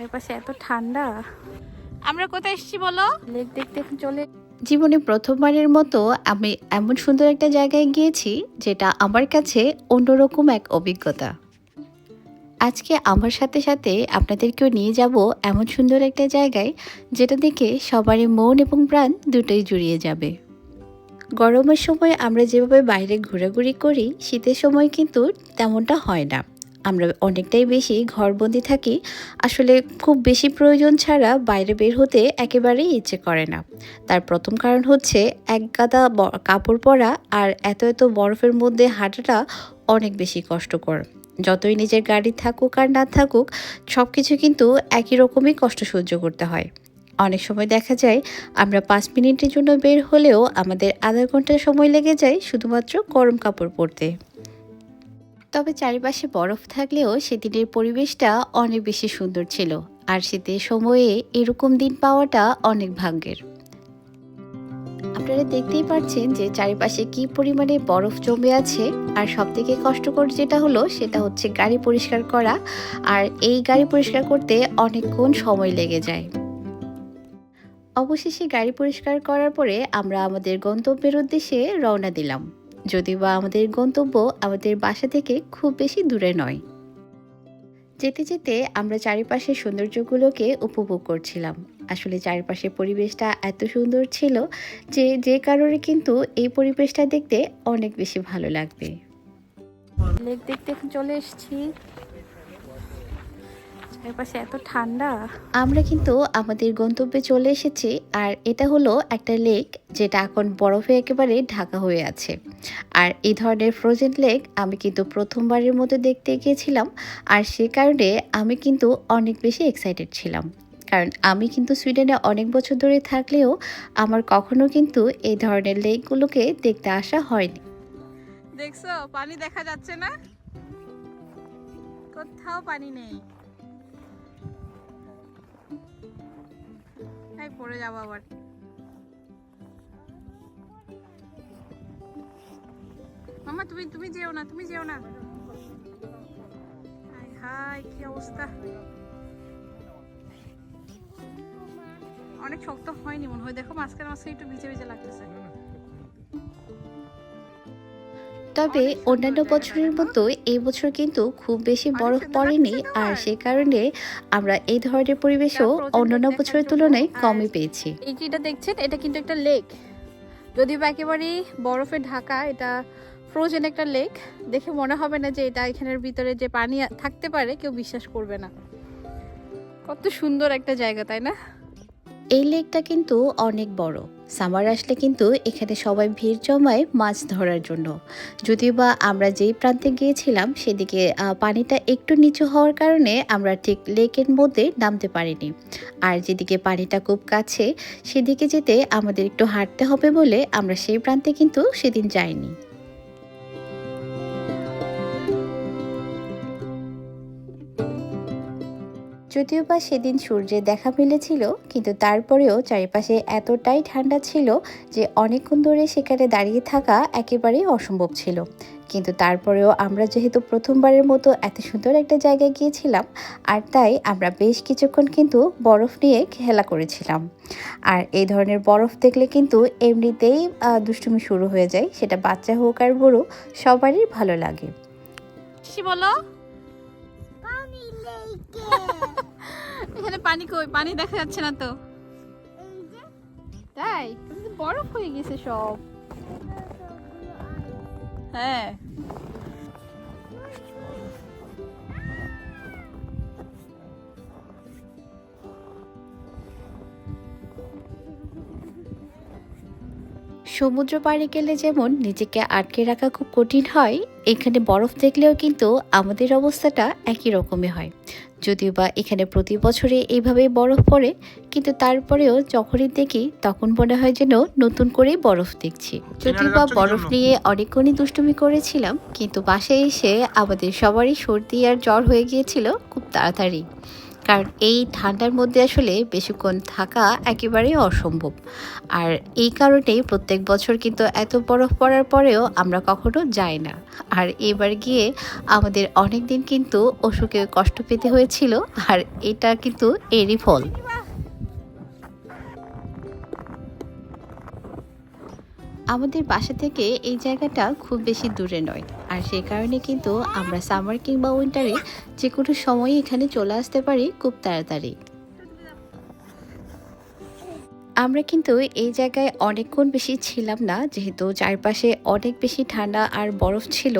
চারপাশে এত ঠান্ডা। আমরা কোথায় এসেছি বলো? লেক দেখতে চলে জীবনে প্রথমবারের মতো আমি এমন সুন্দর একটা জায়গায় গিয়েছি যেটা আমার কাছে অন্যরকম এক অভিজ্ঞতা। আজকে আমার সাথে সাথে আপনাদেরকেও নিয়ে যাব এমন সুন্দর একটা জায়গায় যেটা দেখে সবারই মন এবং প্রাণ দুটোই জুড়িয়ে যাবে। গরমের সময় আমরা যেভাবে বাইরে ঘোরাঘুরি করি শীতের সময় কিন্তু তেমনটা হয় না। আমরা অনেকটাই বেশি ঘরবন্দি থাকি, আসলে খুব বেশি প্রয়োজন ছাড়া বাইরে বের হতে একেবারেই ইচ্ছে করে না। তার প্রথম কারণ হচ্ছে এক গাদা কাপড় পরা আর এত এত বরফের মধ্যে হাঁটাটা অনেক বেশি কষ্টকর। যতই নিজের গাড়ি থাকুক আর না থাকুক সব কিছু কিন্তু একই রকমই কষ্ট সহ্য করতে হয়। অনেক সময় দেখা যায় আমরা পাঁচ মিনিটের জন্য বের হলেও আমাদের আধা ঘণ্টা সময় লেগে যায় শুধুমাত্র গরম কাপড় পরতে। তবে চারিপাশে বরফ থাকলেও সেদিনের পরিবেশটা অনেক বেশি সুন্দর ছিল। আর শীতের সময়ে এরকম দিন পাওয়াটা অনেক ভাগ্যের। আপনারা দেখতেই পাচ্ছেন যে চারিপাশে কি পরিমাণে বরফ জমে আছে। আর সব থেকে কষ্টকর যেটা হলো, সেটা হচ্ছে গাড়ি পরিষ্কার করা। আর এই গাড়ি পরিষ্কার করতে অনেকক্ষণ সময় লেগে যায়। অবশেষে গাড়ি পরিষ্কার করার পরে আমরা আমাদের গন্তব্যের উদ্দেশ্যে রওনা দিলাম। যদিও বা আমাদের গন্তব্য আমাদের বাসা থেকে খুব বেশি দূরে নয়। যেতে যেতে আমরা চারিপাশের সৌন্দর্যগুলোকে উপভোগ করছিলাম। আসলে চারিপাশের পরিবেশটা এত সুন্দর ছিল যে যে কারণে কিন্তু এই পরিবেশটা দেখতে অনেক বেশি ভালো লাগবে। লেক দেখতে চলে এসেছি। চারপাশে এত ঠান্ডা। আমরা কিন্তু আমাদের গন্তব্যে চলে এসেছি আর এটা হলো একটা লেক যেটা এখন বরফে একেবারে ঢাকা হয়ে আছে। আর এই ধরনের ফ্রোজেন লেক আমি কিন্তু প্রথমবারের মতো দেখতে গিয়েছিলাম, আর সে কারণে আমি কিন্তু অনেক বেশি এক্সাইটেড ছিলাম। কারণ আমি কিন্তু সুইডেনে অনেক বছর ধরে থাকলেও আমার কখনো কিন্তু এই ধরনের লেকগুলোকে দেখতে আসা হয়নি। দেখছ? পানি দেখা যাচ্ছে না? কোথাও পানি নেই। পড়ে যাব আবার। মামা তুমি তুমি যেও না তুমি যেও না। হাই হাই কি অবস্থা? অনেক শক্ত হয়নি মনে হয়। দেখো মাঝখানে মাঝখানে একটু ভিজে ভিজে লাগতেছে। তবে অন্যান্য বছরের মতো এই বছর কিন্তু খুব বেশি বরফ পড়েনি। আর সে কারণে আমরা এই ধরনের পরিবেশও অন্যান্য বছরের তুলনায় কমই পেয়েছি। এই যেটা দেখছেন এটা কিন্তু একটা লেক যদিও বা একেবারেই বরফে ঢাকা এটা ফ্রোজেন একটা লেক দেখে মনে হবে না যে এটা এখানের ভিতরে যে পানি থাকতে পারে, কেউ বিশ্বাস করবে না। কত সুন্দর একটা জায়গা, তাই না? এই লেকটা কিন্তু অনেক বড়। সামার আসলে কিন্তু এখানে সবাই ভিড় জমায় মাছ ধরার জন্য। যদিও বা আমরা যেই প্রান্তে গিয়েছিলাম, সেদিকে পানিটা একটু নিচু হওয়ার কারণে আমরা ঠিক লেকের মধ্যে নামতে পারিনি। আর যেদিকে পানিটা খুব কাছে, সেদিকে যেতে আমাদের একটু হাঁটতে হবে বলে আমরা সেই প্রান্তে কিন্তু সেদিন যাইনি। যদিও বা সেদিন সূর্যের দেখা মিলেছিল কিন্তু তারপরেও চারিপাশে এতটাই ঠান্ডা ছিল যে অনেকক্ষণ ধরে সেখানে দাঁড়িয়ে থাকা একেবারেই অসম্ভব ছিল। কিন্তু তারপরেও আমরা যেহেতু প্রথমবারের মতো এত সুন্দর একটা জায়গায় গিয়েছিলাম আর তাই আমরা বেশ কিছুক্ষণ কিন্তু বরফ নিয়ে খেলা করেছিলাম। আর এই ধরনের বরফ দেখলে কিন্তু এমনিতেই দুষ্টুমি শুরু হয়ে যায় সেটা বাচ্চা হোক আর বড় সবারই ভালো লাগে। কি বলো? এখানে পানি কই? পানি দেখা যাচ্ছে না তো। তাই? বরফ হয়ে গেছে সব। হ্যাঁ। সমুদ্র পাড়ে গেলে যেমন নিজেকে আটকে রাখা খুব কঠিন হয় এখানে বরফ দেখলেও কিন্তু আমাদের অবস্থাটা একই রকমই হয়। যদিও বা এখানে প্রতি বছরে এইভাবেই বরফ পড়ে কিন্তু তারপরেও যখনই দেখি তখন মনে হয় যেন নতুন করেই বরফ দেখছি। যদিও বা বরফ নিয়ে অনেকক্ষণই দুষ্টুমি করেছিলাম কিন্তু বাসায় এসে আমাদের সবারই সর্দি আর জ্বর হয়ে গিয়েছিল খুব তাড়াতাড়ি। কারণ এই ঠান্ডার মধ্যে আসলে বেশিক্ষণ থাকা একেবারেই অসম্ভব। আর এই কারণেই প্রত্যেক বছর কিন্তু এত বরফ পড়ার পরেও আমরা কখনো যাই না। আর এবার গিয়ে আমাদের অনেক দিন কিন্তু অসুখে কষ্ট পেতে হয়েছিল, আর এটা কিন্তু এরই ফল। আমাদের বাসা থেকে এই জায়গাটা খুব বেশি দূরে নয়। আর সেই কারণে কিন্তু আমরা সামার কিংবা উইন্টারে যে কোনো সময় এখানে চলে আসতে পারি খুব তাড়াতাড়ি। আমরা কিন্তু এই জায়গায় অনেকক্ষণ বেশি ছিলাম না, যেহেতু চারপাশে অনেক বেশি ঠান্ডা আর বরফ ছিল,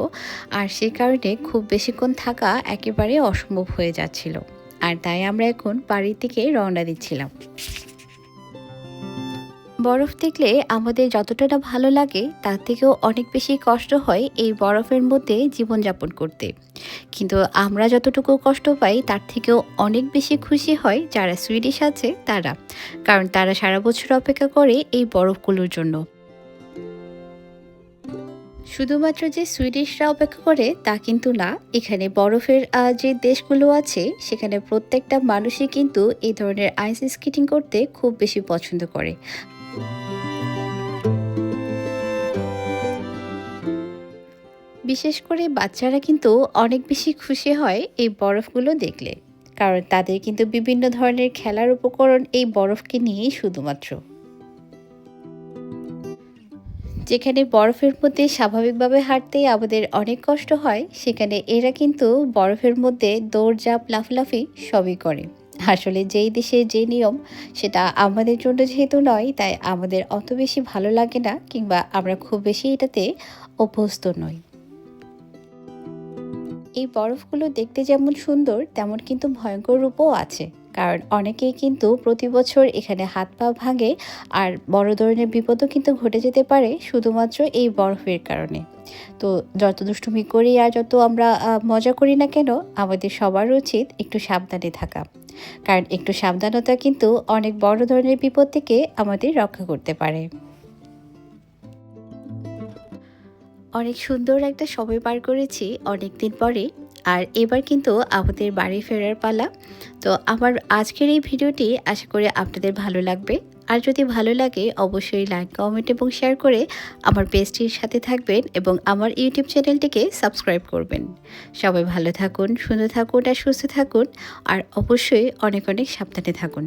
আর সে কারণে খুব বেশিক্ষণ থাকা একেবারে অসম্ভব হয়ে যাচ্ছিল। আর তাই আমরা এখন বাড়ির দিকে রওনা দিচ্ছিলাম। বরফ দেখলে আমাদের যতটা না ভালো লাগে, তার থেকেও অনেক বেশি কষ্ট হয় এই বরফের মধ্যে জীবনযাপন করতে। কিন্তু আমরা যতটুকু কষ্ট পাই, তার থেকেও অনেক বেশি খুশি হয় যারা সুইডিশ আছে, তারা। কারণ তারা সারা বছর অপেক্ষা করে এই বরফগুলোর জন্য। শুধুমাত্র যে সুইডিশরা অপেক্ষা করে, তা কিন্তু না। এখানে বরফের যে দেশগুলো আছে, সেখানে প্রত্যেকটা মানুষই কিন্তু এই ধরনের আইস স্কেটিং করতে খুব বেশি পছন্দ করে। বিশেষ করে বাচ্চারা কিন্তু অনেক বেশি খুশি হয় এই বরফগুলো দেখলে, কারণ তাদের কিন্তু বিভিন্ন ধরনের খেলার উপকরণ এই বরফকে নিয়েই শুধুমাত্র। যেখানে বরফের মধ্যে স্বাভাবিকভাবে হাঁটতেই আমাদের অনেক কষ্ট হয়, সেখানে এরা কিন্তু বরফের মধ্যে দৌড়ঝাঁপ, লাফলাফি সবই করে। আসলে যেই দেশে যে নিয়ম, সেটা আমাদের জন্য যেহেতু নয়, তাই আমাদের অত বেশি ভালো লাগে না, কিংবা আমরা খুব বেশি এটাতে অভ্যস্ত নই। এই বরফগুলো দেখতে যেমন সুন্দর, তেমন কিন্তু ভয়ঙ্কর রূপও আছে। কারণ অনেকেই কিন্তু প্রতি বছর এখানে হাত পা ভাঙে আর বড় ধরনের বিপদও কিন্তু ঘটে যেতে পারে শুধুমাত্র এই বরফের কারণে। তো যত দুষ্টুমি করি আর যত আমরা মজা করি না কেন, আমাদের সবার উচিত একটু সাবধানে থাকা। কারণ একটু সাবধানতা কিন্তু অনেক বড় ধরনের বিপদ থেকে আমাদের রক্ষা করতে পারে। অনেক সুন্দর একটা সময় পার করেছি। অনেক দিন পরে আর এবার কিন্তু আমাদের বাড়ি ফেরার পালা। তো আমার আজকের এই ভিডিওটি আশা করি আপনাদের ভালো লাগবে। আর যদি ভালো লাগে, অবশ্যই লাইক কমেন্ট এবং শেয়ার করে আমার পেজটির সাথে থাকবেন এবং আমার ইউটিউব চ্যানেলটিকে সাবস্ক্রাইব করবেন। সবাই ভালো থাকুন, সুন্দর থাকুন আর সুস্থ থাকুন। আর অবশ্যই অনেক অনেক সাবধানে থাকুন।